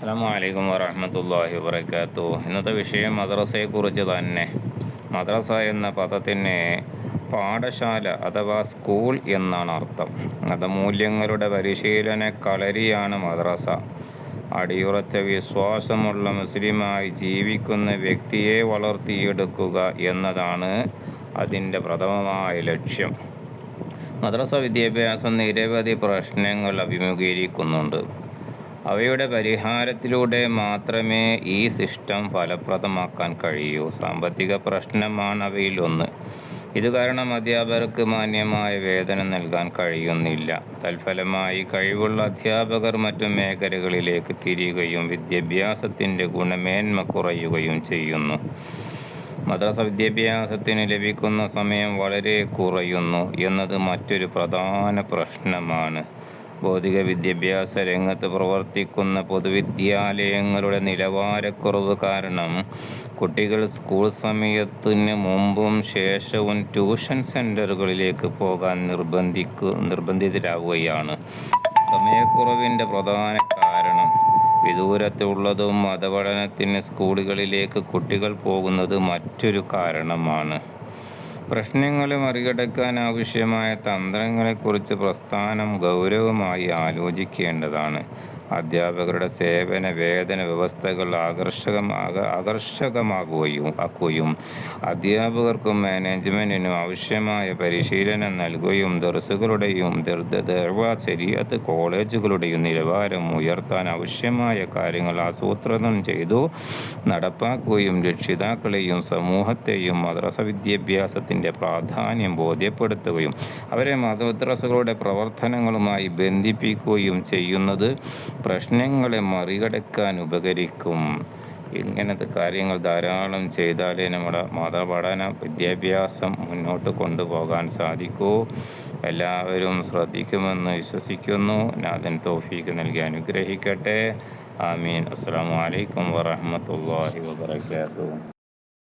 അസ്സാം വലൈക്കും വരഹമത്തല്ലാഹി വാബർക്കാത്തു ഇന്നത്തെ വിഷയം മദ്രസയെക്കുറിച്ച് തന്നെ. മദ്രസ എന്ന പദത്തിന് പാഠശാല അഥവാ സ്കൂൾ എന്നാണ് അർത്ഥം. മതമൂല്യങ്ങളുടെ പരിശീലന കളരിയാണ് മദ്രസ. അടിയുറച്ച വിശ്വാസമുള്ള മുസ്ലിമായി ജീവിക്കുന്ന വ്യക്തിയെ വളർത്തിയെടുക്കുക എന്നതാണ് അതിന്റെ പ്രഥമമായ ലക്ഷ്യം. മദ്രസ വിദ്യാഭ്യാസം നിരവധി പ്രശ്നങ്ങൾ അഭിമുഖീകരിക്കുന്നുണ്ട്. അവയുടെ പരിഹാരത്തിലൂടെ മാത്രമേ ഈ സിസ്റ്റം ഫലപ്രദമാക്കാൻ കഴിയൂ. സാമ്പത്തിക പ്രശ്നമാണ് അവയിൽ ഒന്ന്. ഇത് കാരണം അധ്യാപകർക്ക് മാന്യമായ വേതനം നൽകാൻ കഴിയുന്നില്ല. തൽഫലമായി കഴിവുള്ള അധ്യാപകർ മറ്റു മേഖലകളിലേക്ക് തിരിയുകയും വിദ്യാഭ്യാസത്തിന്റെ ഗുണമേന്മ കുറയുകയും ചെയ്യുന്നു. മദ്രസ വിദ്യാഭ്യാസത്തിന് ലഭിക്കുന്ന സമയം വളരെ കുറയുന്നു എന്നത് മറ്റൊരു പ്രധാന പ്രശ്നമാണ്. ഭൗതിക വിദ്യാഭ്യാസ രംഗത്ത് പ്രവർത്തിക്കുന്ന പൊതുവിദ്യാലയങ്ങളുടെ നിലവാരക്കുറവ് കാരണം കുട്ടികൾ സ്കൂൾ സമയത്തിന് മുമ്പും ശേഷവും ട്യൂഷൻ സെന്ററുകളിലേക്ക് പോകാൻ നിർബന്ധിക്കു നിർബന്ധിതരാവുകയാണ്. സമയക്കുറവിന്റെ പ്രധാന കാരണം വിദൂരത്തുള്ളതും മതപഠനത്തിന് സ്കൂളുകളിലേക്ക് കുട്ടികൾ പോകുന്നത് മറ്റൊരു കാരണമാണ്. പ്രശ്നങ്ങളെ മറികടക്കാൻ ആവശ്യമായ തന്ത്രങ്ങളെക്കുറിച്ച് പ്രസ്ഥാനം ഗൗരവമായി ആലോചിക്കേണ്ടതാണ്. അധ്യാപകരുടെ സേവന വേതന വ്യവസ്ഥകൾ ആകർഷകം ആകർഷകമാകുകയും ആക്കുകയും അധ്യാപകർക്കും മാനേജ്മെന്റിനും ആവശ്യമായ പരിശീലനം നൽകുകയും ദർസുകളുടെയും ശരീരത്ത് കോളേജുകളുടെയും നിലവാരം ഉയർത്താൻ ആവശ്യമായ കാര്യങ്ങൾ ആസൂത്രണം ചെയ്തു നടപ്പാക്കുകയും രക്ഷിതാക്കളെയും സമൂഹത്തെയും മദ്രസ വിദ്യാഭ്യാസത്തിന്റെ പ്രാധാന്യം ബോധ്യപ്പെടുത്തുകയും അവരെ മദ്രസകളുടെ പ്രവർത്തനങ്ങളുമായി ബന്ധിപ്പിക്കുകയും ചെയ്യുന്നത് പ്രശ്നങ്ങളെ മറികടക്കാൻ ഉപകരിക്കും. ഇങ്ങനത്തെ കാര്യങ്ങൾ ധാരാളം ചെയ്താലേ നമ്മുടെ മതപഠന വിദ്യാഭ്യാസം മുന്നോട്ട് കൊണ്ടുപോകാൻ സാധിക്കൂ. എല്ലാവരും ശ്രദ്ധിക്കുമെന്ന് വിശ്വസിക്കുന്നു. നാഥൻ തോഫീക്ക് നൽകി അനുഗ്രഹിക്കട്ടെ. ആമീൻ. അസ്സാം വലൈക്കും വാഹമത്തല്ലാഹി വാബർക്കാത്തു